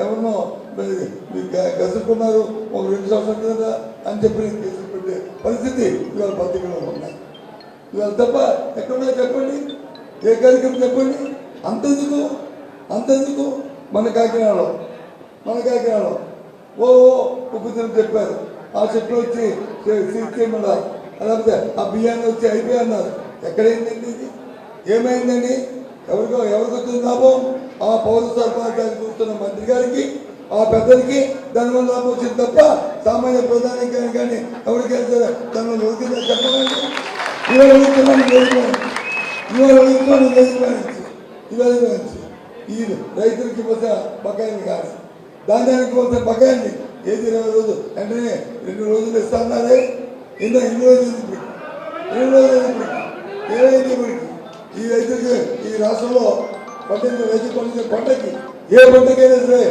ఎవరినో మరి గసుకున్నారు ఒక రెండు సంవత్సరాల కదా అని చెప్పి నేను కేసులు పెట్టే పరిస్థితి ఇవాళ పత్రికలో ఉన్నాయి ఇవాళ తప్ప ఎక్కడున్నా చెప్పండి ఏ కార్యక్రమం చెప్పండి అంతెందుకు అంతెందుకు? మన కాకినాడలో మన కాకినాడలో. ఓ ఓ ఉపద్రవం చెప్పారు. ఆ చెట్లు వచ్చి సీసీఎంఆర్ లేకపోతే ఆ బియ్యాన్ని వచ్చి అయిపోయి అన్నారు. ఎక్కడైందండి ఇది? ఏమైందండి? ఎవరికో ఎవరికి వచ్చింది లాభం ఆ పౌర సరఫరా శాఖ చూస్తున్న మంత్రి గారికి ఆ పెద్దలకి దానివల్ల లాభం వచ్చింది తప్ప సామాన్య ప్రధాని కానీ కానీ ఎవరికైతే దానివల్ల ఒరిగిందా? చెప్పండి. ఇవాళ అడుగుతున్నాను ఇవాళ అడుగుతున్నాను ఇవాళ ఈ రైతులకి పోతే బకాయిలు కాదు. ధాన్యానికి పోతే బకాయిల్ని ఏది ఇరవై రోజులు? వెంటనే రెండు రోజులు ఇస్తాన్నారే ఇంత ఇన్ని రోజులు? ఇప్పుడు ఎన్ని రోజులు? ఇప్పుడు ఈ రైతులకి ఈ రాష్ట్రంలో పండించిన రైతు పండించిన పంటకి ఏ పంటకైనా సరే